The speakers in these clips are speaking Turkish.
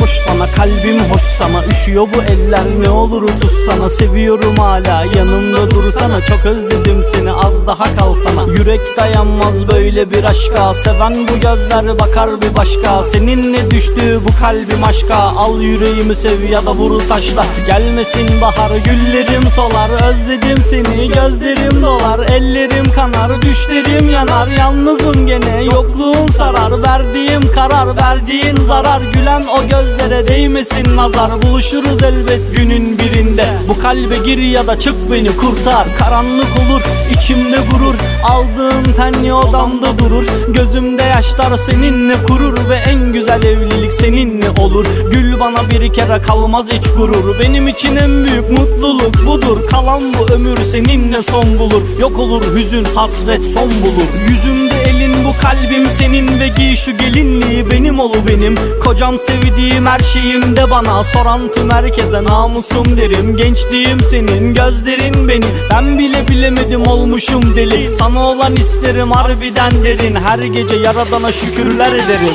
koş bana kalbim hoş sana. Üşüyor bu eller ne olur tutsana Seviyorum hala yanımda dursana Çok özledim seni az daha kalsana. Yürek dayanmaz böyle bir aşka Seven bu gözler bakar bir başka. Seninle düştü bu kalbim aşka? Al yüreğimi sev ya da vur taşla. Gelmesin bahar güllerim solar. Özledim seni gözlerim dolar. Ellerim kanar düşlerim yanar. Yalnızım gene yokluğun sarar. Verdiğim karar verdiğin zarar. Gülen o gözlere değmesin nazar. Buluşuruz elbet günün birinde. Bu kalbe gir ya da çık beni kurtar Karanlık olur içimde gurur. Aldığım penye odamda durur Gözümde yaşlar seninle kurur Ve en güzel evlilik seninle olur. Gül bana bir kere kalmaz hiç gurur. Benim için en büyük mutluluk budur. Kalan bu ömür seninle son bulur. Yok olur hüzün hasret son bulur. Yüzümde elin bu kalbim senin Ve giy şu gelinliği benim olu benim. Kocam sevdiğim her şeyim de bana. Soran tüm herkese namusum derim. Gençliğim senin gözlerin benim Ben bile bilemedim olmuşum deli. Sana olan isterim harbiden derin. Her gece yaradana şükürler ederim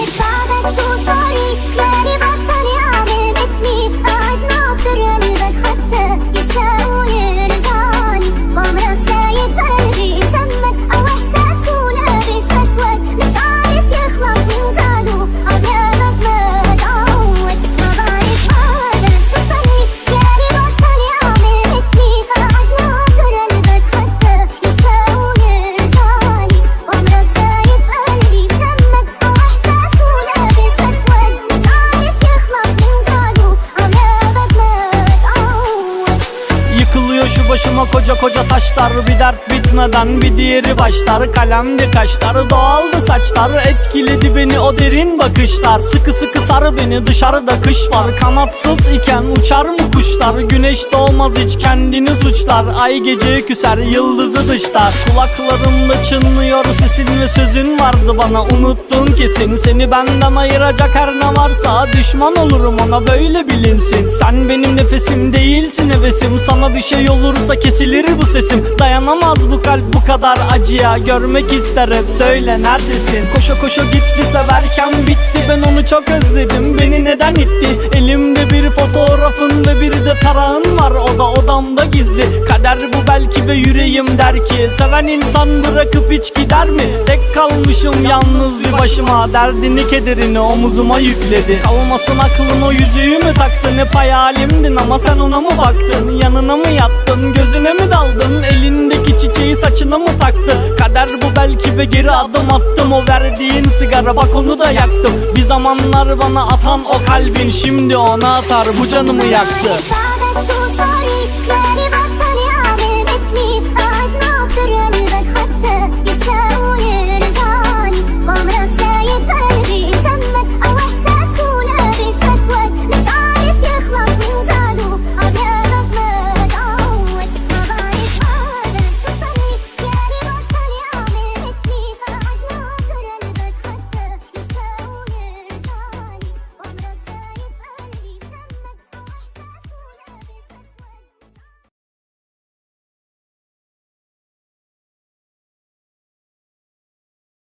başıma koca koca taşlar Bir dert bitmeden bir diğeri başlar. Kalemdi kaşlar doğaldı saçlar Etkiledi beni o derin bakışlar. Sıkı sıkı sar beni dışarıda kış var. Kanatsız iken uçar mı kuşlar? Güneş doğmaz hiç kendini suçlar. Ay gece küser yıldızı dışlar. Kulaklarımda çınlıyor sesin ve sözün vardı bana. Unuttun kesin. Seni benden ayıracak her ne varsa Düşman olurum ona. Böyle bilinsin. Sen benim nefesim değilsin hevesim. Sana bir şey olursa kesilir bu sesim. Dayanamaz bu kalp bu kadar acıya. Görmek ister hep. Söyle neredesin? Koşa koşa gitti. Severken bitti. Ben onu çok özledim. Beni neden itti? Elimde bir fotoğrafın ve bir de tarağın var. O da odamda gizli gider bu belki ve yüreğim der ki Seven insan bırakıp hiç gider mi? Tek kalmışım yalnız bir başıma Derdini kederini omuzuma yükledi Kalmasın aklın o yüzüğü mü taktın? Hep hayalimdin ama sen ona mı baktın? Yanına mı yattın? Gözüne mi daldın? Elindeki çiçeği saçına mı taktı? Kader bu belki ve geri adım attım O verdiğin sigara bak onu da yaktım Bir zamanlar bana atan o kalbin Şimdi ona atar bu canımı yaktı Sağdan su